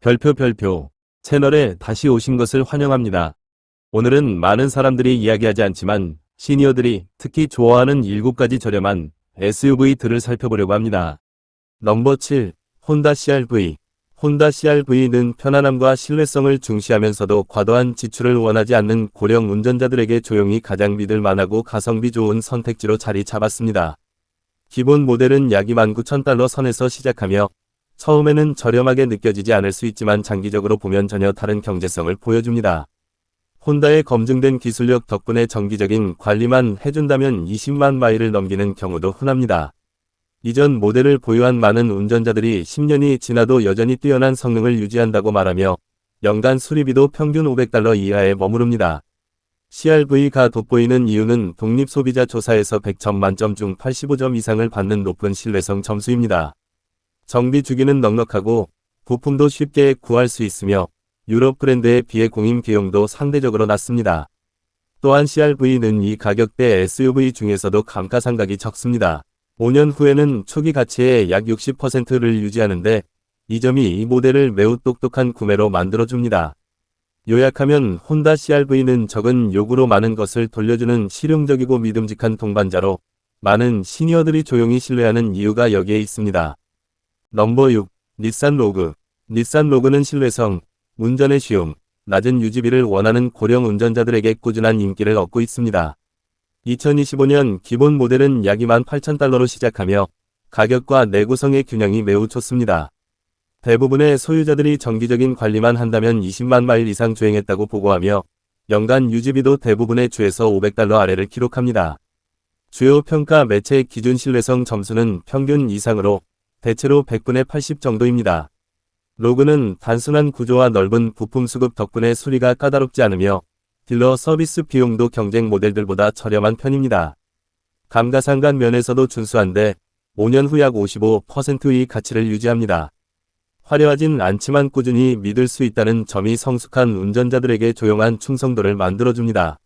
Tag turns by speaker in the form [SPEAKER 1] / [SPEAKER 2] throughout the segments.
[SPEAKER 1] 별표 별표 채널에 다시 오신 것을 환영합니다. 오늘은 많은 사람들이 이야기하지 않지만 시니어들이 특히 좋아하는 7가지 저렴한 SUV들을 살펴보려고 합니다. 넘버 7 혼다 CRV 혼다 CRV는 편안함과 신뢰성을 중시하면서도 과도한 지출을 원하지 않는 고령 운전자들에게 조용히 가장 믿을 만하고 가성비 좋은 선택지로 자리 잡았습니다. 기본 모델은 약 29,000달러 선에서 시작하며 처음에는 저렴하게 느껴지지 않을 수 있지만 장기적으로 보면 전혀 다른 경제성을 보여줍니다. 혼다의 검증된 기술력 덕분에 정기적인 관리만 해준다면 20만 마일을 넘기는 경우도 흔합니다. 이전 모델을 보유한 많은 운전자들이 10년이 지나도 여전히 뛰어난 성능을 유지한다고 말하며 연간 수리비도 평균 500달러 이하에 머무릅니다. CRV가 돋보이는 이유는 독립소비자 조사에서 100점 만점 중 85점 이상을 받는 높은 신뢰성 점수입니다. 정비 주기는 넉넉하고 부품도 쉽게 구할 수 있으며 유럽 브랜드에 비해 공임 비용도 상대적으로 낮습니다. 또한 CRV는 이 가격대 SUV 중에서도 감가상각이 적습니다. 5년 후에는 초기 가치의 약 60%를 유지하는데 이 점이 이 모델을 매우 똑똑한 구매로 만들어줍니다. 요약하면 혼다 CRV는 적은 요구로 많은 것을 돌려주는 실용적이고 믿음직한 동반자로 많은 시니어들이 조용히 신뢰하는 이유가 여기에 있습니다. 넘버 6. 닛산 로그 닛산 로그는 신뢰성, 운전의 쉬움, 낮은 유지비를 원하는 고령 운전자들에게 꾸준한 인기를 얻고 있습니다. 2025년 기본 모델은 약 28,000달러로 시작하며 가격과 내구성의 균형이 매우 좋습니다. 대부분의 소유자들이 정기적인 관리만 한다면 20만 마일 이상 주행했다고 보고하며 연간 유지비도 대부분의 주에서 500달러 아래를 기록합니다. 주요 평가 매체 기준 신뢰성 점수는 평균 이상으로 대체로 100분의 80 정도입니다. 로그는 단순한 구조와 넓은 부품 수급 덕분에 수리가 까다롭지 않으며 딜러 서비스 비용도 경쟁 모델들보다 저렴한 편입니다. 감가상각 면에서도 준수한데 5년 후 약 55%의 가치를 유지합니다. 화려하진 않지만 꾸준히 믿을 수 있다는 점이 성숙한 운전자들에게 조용한 충성도를 만들어줍니다.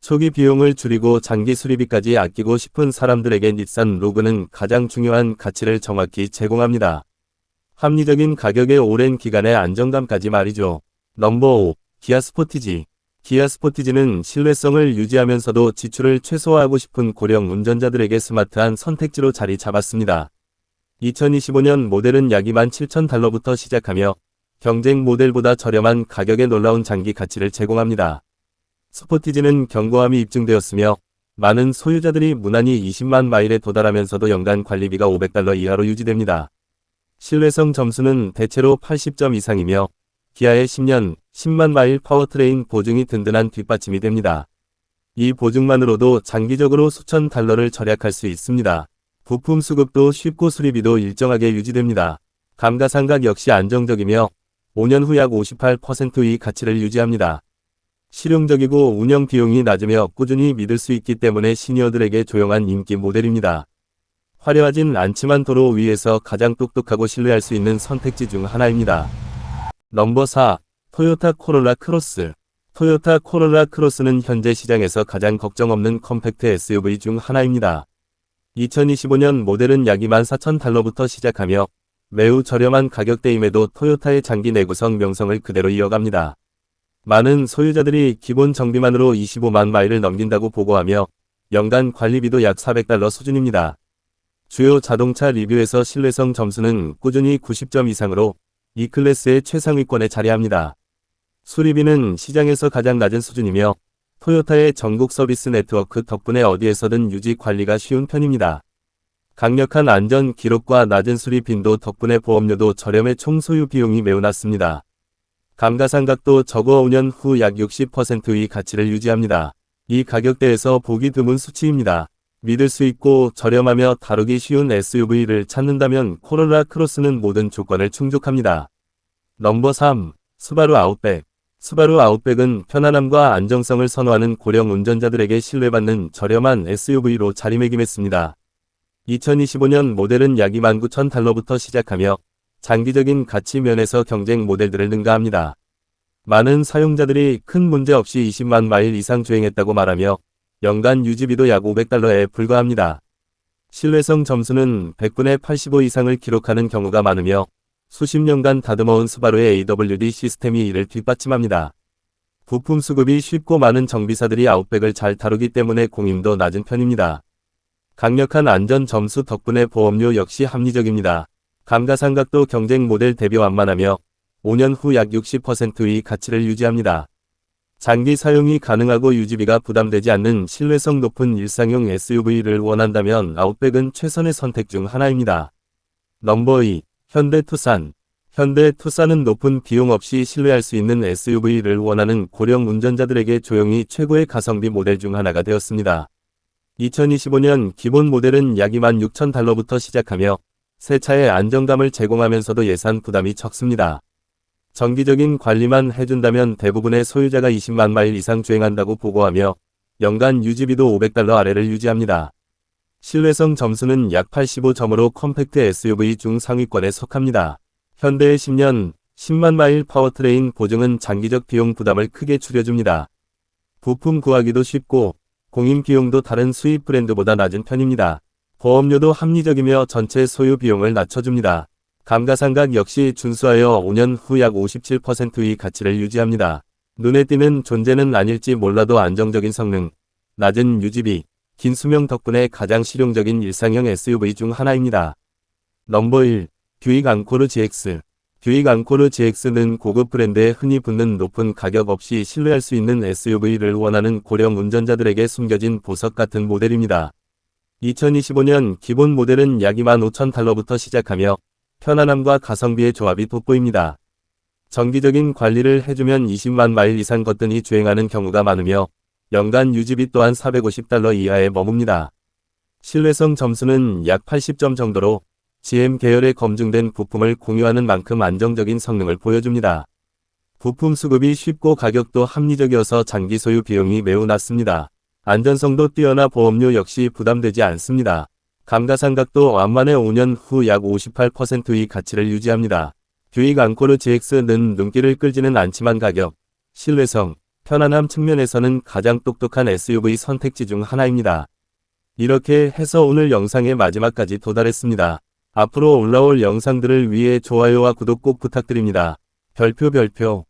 [SPEAKER 1] 초기 비용을 줄이고 장기 수리비까지 아끼고 싶은 사람들에게 닛산 로그는 가장 중요한 가치를 정확히 제공합니다. 합리적인 가격의 오랜 기간의 안정감까지 말이죠. 넘버 5. 기아 스포티지 기아 스포티지는 신뢰성을 유지하면서도 지출을 최소화하고 싶은 고령 운전자들에게 스마트한 선택지로 자리 잡았습니다. 2025년 모델은 약 27,000달러부터 시작하며 경쟁 모델보다 저렴한 가격에 놀라운 장기 가치를 제공합니다. 스포티지는 견고함이 입증되었으며 많은 소유자들이 무난히 20만 마일에 도달하면서도 연간 관리비가 500달러 이하로 유지됩니다. 신뢰성 점수는 대체로 80점 이상이며 기아의 10년, 10만 마일 파워트레인 보증이 든든한 뒷받침이 됩니다. 이 보증만으로도 장기적으로 수천 달러를 절약할 수 있습니다. 부품 수급도 쉽고 수리비도 일정하게 유지됩니다. 감가상각 역시 안정적이며 5년 후 약 58%의 가치를 유지합니다. 실용적이고 운영 비용이 낮으며 꾸준히 믿을 수 있기 때문에 시니어들에게 조용한 인기 모델입니다. 화려하진 않지만 도로 위에서 가장 똑똑하고 신뢰할 수 있는 선택지 중 하나입니다. 넘버 4. 토요타 코롤라 크로스 토요타 코롤라 크로스는 현재 시장에서 가장 걱정 없는 컴팩트 SUV 중 하나입니다. 2025년 모델은 약 24,000달러부터 시작하며 매우 저렴한 가격대임에도 토요타의 장기 내구성 명성을 그대로 이어갑니다. 많은 소유자들이 기본 정비만으로 25만 마일을 넘긴다고 보고하며 연간 관리비도 약 400달러 수준입니다. 주요 자동차 리뷰에서 신뢰성 점수는 꾸준히 90점 이상으로 이 클래스의 최상위권에 자리합니다. 수리비는 시장에서 가장 낮은 수준이며 토요타의 전국 서비스 네트워크 덕분에 어디에서든 유지 관리가 쉬운 편입니다. 강력한 안전 기록과 낮은 수리 빈도 덕분에 보험료도 저렴해 총 소유 비용이 매우 낮습니다. 감가상각도 적어 5년 후 약 60%의 가치를 유지합니다. 이 가격대에서 보기 드문 수치입니다. 믿을 수 있고 저렴하며 다루기 쉬운 SUV를 찾는다면 코롤라 크로스는 모든 조건을 충족합니다. 넘버 3. 스바루 아웃백 스바루 아웃백은 편안함과 안정성을 선호하는 고령 운전자들에게 신뢰받는 저렴한 SUV로 자리매김했습니다. 2025년 모델은 약 29,000달러부터 시작하며 장기적인 가치 면에서 경쟁 모델들을 능가합니다. 많은 사용자들이 큰 문제 없이 20만 마일 이상 주행했다고 말하며 연간 유지비도 약 500달러에 불과합니다. 신뢰성 점수는 100분의 85 이상을 기록하는 경우가 많으며 수십 년간 다듬어온 스바루의 AWD 시스템이 이를 뒷받침합니다. 부품 수급이 쉽고 많은 정비사들이 아웃백을 잘 다루기 때문에 공임도 낮은 편입니다. 강력한 안전 점수 덕분에 보험료 역시 합리적입니다. 감가상각도 경쟁 모델 대비 완만하며 5년 후 약 60%의 가치를 유지합니다. 장기 사용이 가능하고 유지비가 부담되지 않는 신뢰성 높은 일상용 SUV를 원한다면 아웃백은 최선의 선택 중 하나입니다. 넘버 2. 현대 투싼. 현대 투싼은 높은 비용 없이 신뢰할 수 있는 SUV를 원하는 고령 운전자들에게 조용히 최고의 가성비 모델 중 하나가 되었습니다. 2025년 기본 모델은 약 26,000달러부터 시작하며 새 차의 안정감을 제공하면서도 예산 부담이 적습니다. 정기적인 관리만 해준다면 대부분의 소유자가 20만 마일 이상 주행한다고 보고하며 연간 유지비도 500달러 아래를 유지합니다. 신뢰성 점수는 약 85점으로 컴팩트 SUV 중 상위권에 속합니다. 현대의 10년, 10만 마일 파워트레인 보증은 장기적 비용 부담을 크게 줄여줍니다. 부품 구하기도 쉽고 공임 비용도 다른 수입 브랜드보다 낮은 편입니다. 보험료도 합리적이며 전체 소유 비용을 낮춰줍니다. 감가상각 역시 준수하여 5년 후 약 57%의 가치를 유지합니다. 눈에 띄는 존재는 아닐지 몰라도 안정적인 성능, 낮은 유지비, 긴 수명 덕분에 가장 실용적인 일상형 SUV 중 하나입니다. 넘버 1. 뷰익 앙코르 GX 뷰익 앙코르 GX는 고급 브랜드에 흔히 붙는 높은 가격 없이 신뢰할 수 있는 SUV를 원하는 고령 운전자들에게 숨겨진 보석 같은 모델입니다. 2025년 기본 모델은 약 25,000달러부터 시작하며 편안함과 가성비의 조합이 돋보입니다. 정기적인 관리를 해주면 20만 마일 이상 거뜬히 주행하는 경우가 많으며 연간 유지비 또한 450달러 이하에 머뭅니다. 신뢰성 점수는 약 80점 정도로 GM 계열의 검증된 부품을 공유하는 만큼 안정적인 성능을 보여줍니다. 부품 수급이 쉽고 가격도 합리적이어서 장기 소유 비용이 매우 낮습니다. 안전성도 뛰어나 보험료 역시 부담되지 않습니다. 감가상각도 완만해 5년 후 약 58%의 가치를 유지합니다. 뷰익 앙코르 GX는 눈길을 끌지는 않지만 가격, 신뢰성, 편안함 측면에서는 가장 똑똑한 SUV 선택지 중 하나입니다. 이렇게 해서 오늘 영상의 마지막까지 도달했습니다. 앞으로 올라올 영상들을 위해 좋아요와 구독 꼭 부탁드립니다. 별표 별표